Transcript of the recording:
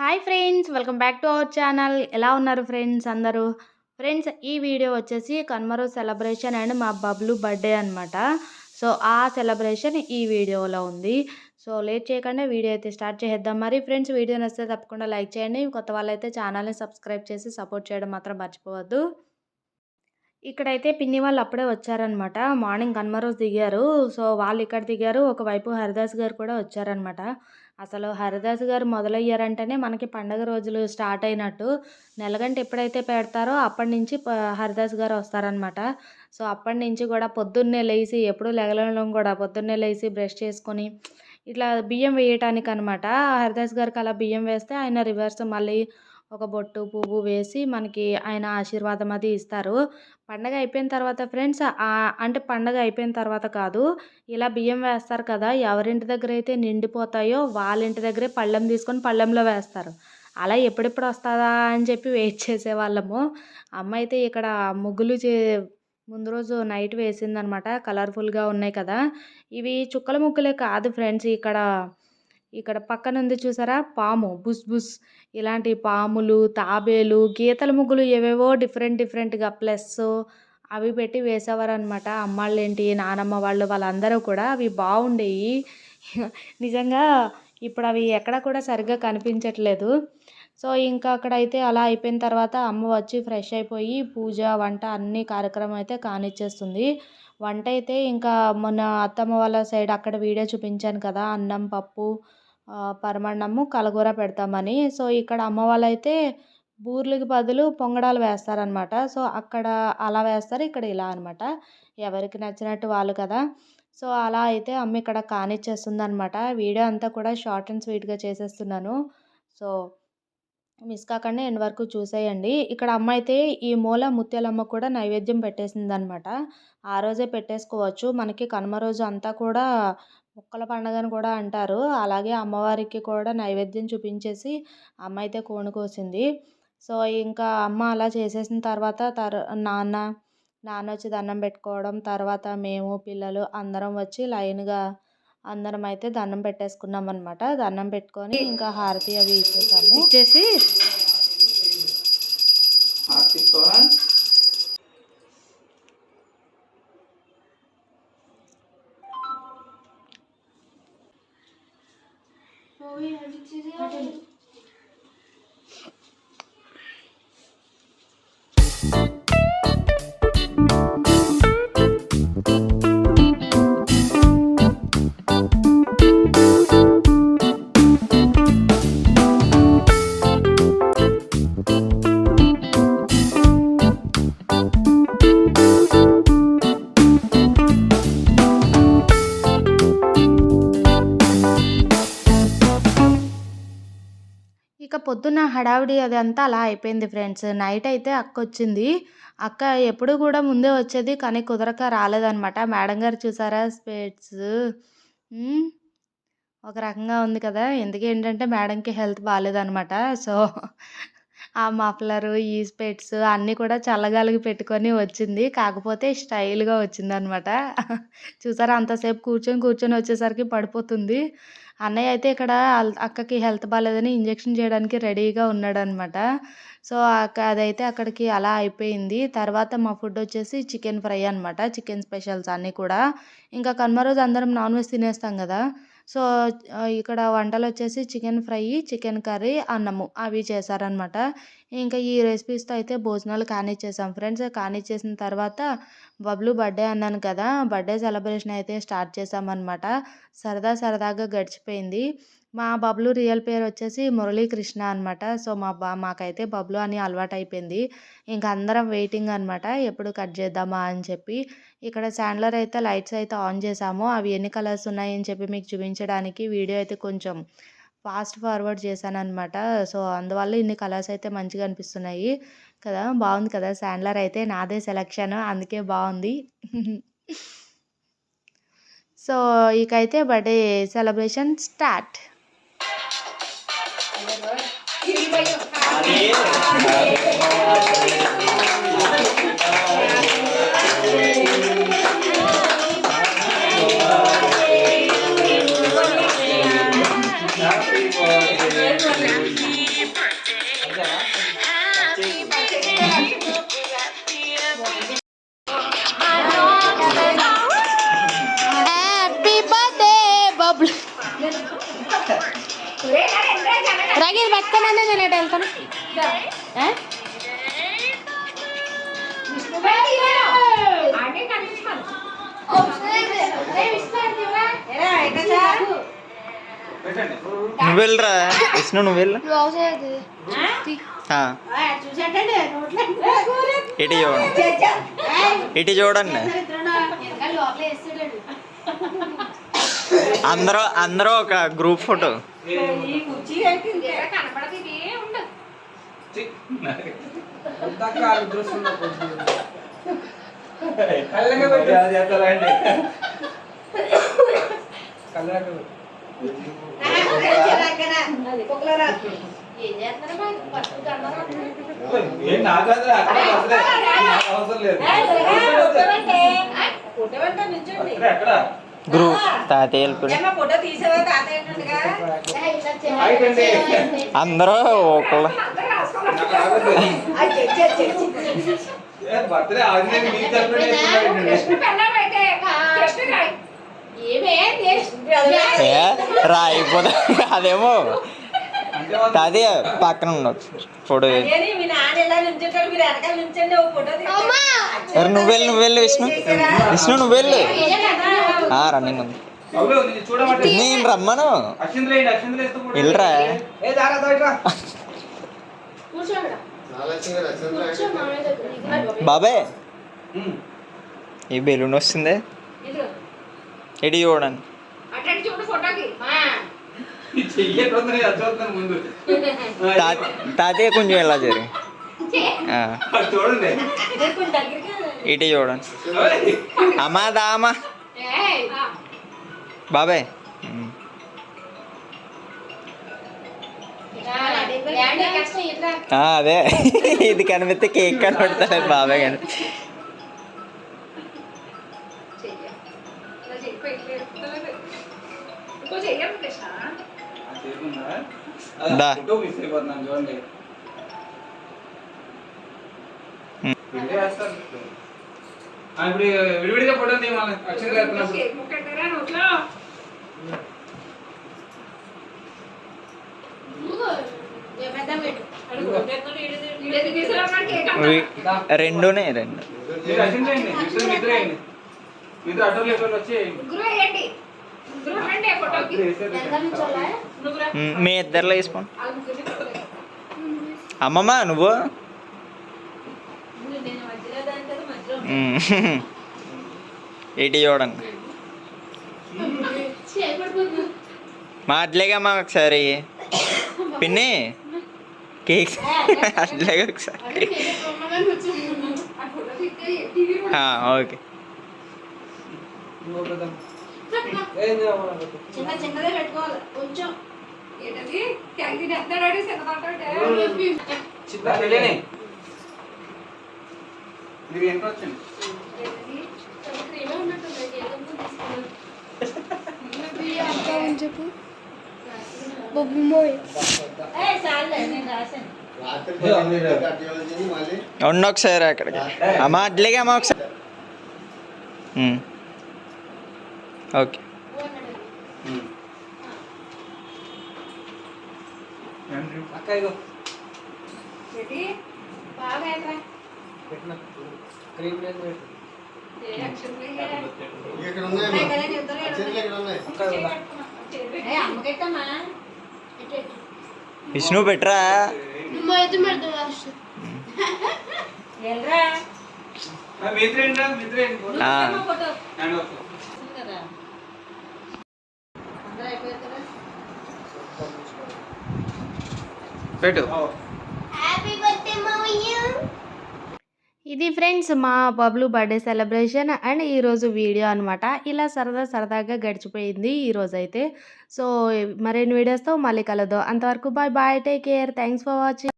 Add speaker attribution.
Speaker 1: Hi friends welcome back to our channel ఎలా ఉన్నారు friends అందరూ? ఫ్రెండ్స్ ఈ వీడియో వచ్చేసి కన్మరో సెలబ్రేషన్ అండ్ మా బబ్లు బర్త్డే అనమాట సో ఆ సెలబ్రేషన్ ఈ వీడియోలో ఉంది. సో లేట్ చేయకుండా వీడియో అయితే స్టార్ట్ చేద్దాం మరి ఫ్రెండ్స్ వీడియో నచ్చితే తప్పకుండా లైక్ చేయండి. కొత్త వాళ్ళైతే ఛానల్ని సబ్స్క్రైబ్ చేసి సపోర్ట్ చేయడం మాత్రం మర్చిపోవద్దు. ఇక్కడైతే పిన్ని వాళ్ళు అప్పుడే వచ్చారనమాట మార్నింగ్ కన్మరోజ్ దిగారు. సో వాళ్ళు ఇక్కడ దిగారు. ఒకవైపు హరిదాస్ గారు కూడా వచ్చారనమాట అసలు హరిదాస్ గారు మొదలయ్యారంటేనే మనకి పండగ రోజులు స్టార్ట్ అయినట్టు. నెలగంట ఎప్పుడైతే పెడతారో అప్పటి నుంచి హరిదాస్ గారు వస్తారనమాట సో అప్పటి నుంచి కూడా పొద్దున్నే లేచి ఎప్పుడు లెగలడం కూడా పొద్దున్నే లేచి బ్రష్ చేసుకొని ఇట్లా బియ్యం వేయటానికి అనమాట హరిదాస్ గారికి అలా బియ్యం వేస్తే ఆయన రివర్స్ మళ్ళీ ఒక బొట్టు పువ్వు వేసి మనకి ఆయన ఆశీర్వాదం అది ఇస్తారు. పండగ అయిపోయిన తర్వాత ఫ్రెండ్స్ అంటే పండగ అయిపోయిన తర్వాత కాదు ఇలా బియ్యం వేస్తారు కదా ఎవరింటి దగ్గర అయితే నిండిపోతాయో వాళ్ళ ఇంటి దగ్గరే పళ్ళెం తీసుకొని పళ్ళెంలో వేస్తారు. అలా ఎప్పుడెప్పుడు వస్తుందా అని చెప్పి వెయిట్ చేసేవాళ్ళము. అమ్మ అయితే ఇక్కడ ముగ్గులు చే ముందు రోజు నైట్ వేసిందనమాట కలర్ఫుల్గా ఉన్నాయి కదా. ఇవి చుక్కల ముగ్గులే కాదు ఫ్రెండ్స్ ఇక్కడ ఇక్కడ పక్కన ఉంది చూసారా? పాము బుస్ బుస్. ఇలాంటి పాములు తాబేలు గీతల ముగ్గులు ఏవేవో డిఫరెంట్ డిఫరెంట్గా ప్లస్ అవి పెట్టి వేసేవారు అనమాట అమ్మాళ్ళు ఏంటి నానమ్మ వాళ్ళు వాళ్ళందరూ కూడా అవి బాగుండేవి నిజంగా ఇప్పుడు అవి ఎక్కడ కూడా సరిగ్గా కనిపించట్లేదు. సో ఇంకా అక్కడైతే అలా అయిపోయిన తర్వాత అమ్మ వచ్చి ఫ్రెష్ అయిపోయి పూజ వంట అన్ని కార్యక్రమం అయితే కానిచ్చేస్తుంది. వంట అయితే ఇంకా మొన్న అత్తమ్మ వాళ్ళ సైడ్ అక్కడ వీడియో చూపించాను కదా అన్నం పప్పు పరమాన్నము కలగూర పెడతామని. సో ఇక్కడ అమ్మ వాళ్ళైతే బూర్లకు బదులు పొంగడాలు వేస్తారనమాట సో అక్కడ అలా వేస్తారు ఇక్కడ ఇలా అనమాట ఎవరికి నచ్చినట్టు వాళ్ళు కదా. సో అలా అయితే అమ్మ ఇక్కడ కానిచ్చేస్తుంది అనమాట వీడియో అంతా కూడా షార్ట్ అండ్ స్వీట్గా చేసేస్తున్నాను. సో మిస్ కాకుండా ఎండ్ వరకు చూసేయండి. ఇక్కడ అమ్మ అయితే ఈ మూల ముత్యాలమ్మ కూడా నైవేద్యం పెట్టేసింది అనమాట ఆ రోజే పెట్టేసుకోవచ్చు. మనకి కనుమ రోజు అంతా కూడా ముక్కల పండగ అని కూడా అంటారు. అలాగే అమ్మవారికి కూడా నైవేద్యం చూపించేసి అమ్మ అయితే కోణు కోసింది. సో ఇంకా అమ్మ అలా చేసేసిన తర్వాత తర్ నాన్న నాన్న వచ్చి దండం పెట్టుకోవడం తర్వాత మేము పిల్లలు అందరం వచ్చి లైన్గా అందరం అయితే దండం పెట్టేసుకున్నాం అనమాట దండం పెట్టుకొని ఇంకా హారతి అవి ఇచ్చేసాము. ఇచ్చేసి పొద్దున్న హడావిడి అదంతా అలా అయిపోయింది ఫ్రెండ్స్. నైట్ అయితే అక్క వచ్చింది. అక్క ఎప్పుడు కూడా ముందే వచ్చేది కానీ కుదరక రాలేదనమాట మేడం గారు చూసారా స్పెట్స్? ఒక రకంగా ఉంది కదా. ఎందుకు ఏంటంటే మేడంకి హెల్త్ బాగాలేదనమాట సో ఆ మఫ్లరు ఈ స్పెట్స్ అన్నీ కూడా చల్లగాలికి పెట్టుకొని వచ్చింది. కాకపోతే స్టైల్గా వచ్చిందనమాట చూసారా అంతసేపు కూర్చొని కూర్చొని వచ్చేసరికి పడిపోతుంది. అన్నయ్య అయితే ఇక్కడ అక్కకి హెల్త్ బాగాలేదని ఇంజెక్షన్ చేయడానికి రెడీగా ఉన్నాడనమాట. సో అదైతే అక్కడికి అలా అయిపోయింది. తర్వాత మా ఫుడ్ వచ్చేసి చికెన్ ఫ్రై అనమాట చికెన్ స్పెషల్స్ అన్నీ కూడా. ఇంకా కనుమ రోజు అందరం నాన్ వెజ్ తినేస్తాం కదా. సో ఇక్కడ వంటలు వచ్చేసి చికెన్ ఫ్రై చికెన్ కర్రీ అన్నము అవి చేశారనమాట ఇంకా ఈ రెసిపీస్తో అయితే భోజనాలు కానిచ్చేసాం. ఫ్రెండ్స్ కానిచ్చేసిన తర్వాత బబ్లు బర్త్డే అన్నాను కదా బర్త్డే సెలబ్రేషన్ అయితే స్టార్ట్ చేసామన్నమాట సరదా సరదాగా గడిచిపోయింది. మా బబ్లు రియల్ పేరు వచ్చేసి మురళీకృష్ణ అనమాట సో మా బా మాకైతే బబ్లు అని అలవాటు అయిపోయింది ఇంకా అందరం వెయిటింగ్ అనమాట ఎప్పుడు కట్ చేద్దామా అని చెప్పి. ఇక్కడ శాండ్లర్ అయితే లైట్స్ అయితే ఆన్ చేసాము. అవి ఎన్ని కలర్స్ ఉన్నాయని చెప్పి మీకు చూపించడానికి వీడియో అయితే కొంచెం ఫాస్ట్ ఫార్వర్డ్ చేశాను అనమాట సో అందువల్ల ఇన్ని కలర్స్ అయితే మంచిగా అనిపిస్తున్నాయి కదా. బాగుంది కదా శాండ్లర్ అయితే. నాదే సెలెక్షన్. అందుకే బాగుంది. So ఇకైతే birthday celebration start. Happy birthday, Bob. రాగి ఇది పట్టుకోనండి నేను ఎటు వెళ్తాను?
Speaker 2: నువ్వు వెళ్ళరా విష్ణు నువ్వు వెళ్ళు ఇటు చూడండి. ఇటు చూడండి. అందరూ అందరూ ఒక గ్రూప్ ఫోటో.
Speaker 3: ఏం నాకాదురా, అక్కడ వదిలే. నాకు అవసరం లేదు. వదిలే,
Speaker 2: గ్రూప్ తాతయ్య. అందరూ ఒకళ్ళు. రాయిపోతే అదేమో. తాతయ్య పక్కన ఉండొచ్చు ఫోటో నువ్వు వెళ్ళు నువ్వు వెళ్ళు విష్ణు. విష్ణు నువ్వు వెళ్ళు. ఆ, రన్నింగ్ ఉంది.
Speaker 3: నేను
Speaker 2: రమ్మను. వెళ్ళరా.
Speaker 3: ఏ, దారా, దారా.
Speaker 2: బాబాయ్. ఈ బెలూన్ వస్తుంది. ఇటు చూడండి
Speaker 3: ఈ చెయ్యి ఎక్కడ ఉందో నేను అది చూస్తున్నాను ముందు ఆ,
Speaker 2: తా- తాతయ్య కొంచెం ఎలా
Speaker 3: అది చూడండి.
Speaker 2: ఇటు చూడండి. అమ్మా దామా. బాబాయ్. అదే. ఇది కనిపిస్తే కేక్ కనబడతాడు బాబాయ్ కానీ
Speaker 3: ఆ, ఇప్పుడు విడివిడిగా ఫోటో తీయాలి
Speaker 2: వి- రెండునే రెండు.
Speaker 3: మీరు ఇద్దరు వచ్చి
Speaker 2: మీ ఇద్దరిలో వేసుకోండి అమ్మమ్మ నువ్వు ఉమ్. ఇటు చూడండి మాట్లాగా ఒకసారి పిన్ని కేక్ అట్లాగే ఒకసారి ఆ, ఓకే
Speaker 4: చిన్న చిన్నదే పెట్టుకోవాలి. కొంచెం.
Speaker 3: చిత్త తెలియని మీరు ఎంత వచ్చింది.
Speaker 4: ఏ చాలే నేను రాశాను.
Speaker 2: ఉండు ఒకసారి అక్కడికి. అమ్మ అట్లాగే అమ్మ ఒకసారి. ఓకే.
Speaker 3: ఇగో
Speaker 4: ఉన్నాయి
Speaker 2: విష్ణు
Speaker 3: మిత్రేంటా మిత్రేంటి
Speaker 2: ఆ,
Speaker 4: ఫోటో
Speaker 3: హ్యాండ్ వాష్
Speaker 4: కదా అందరూ అయిపోయారు కదా
Speaker 3: పెట్టు.
Speaker 1: ఇది ఫ్రెండ్స్ మా బబ్లు బర్త్డే సెలబ్రేషన్ అండ్ ఈరోజు వీడియో అనమాట ఇలా సరదా సరదాగా గడిచిపోయింది ఈరోజు అయితే. సో మరిన్ని వీడియోస్తో మళ్ళీ కలదు అంతవరకు bye bye take care. Thanks for watching.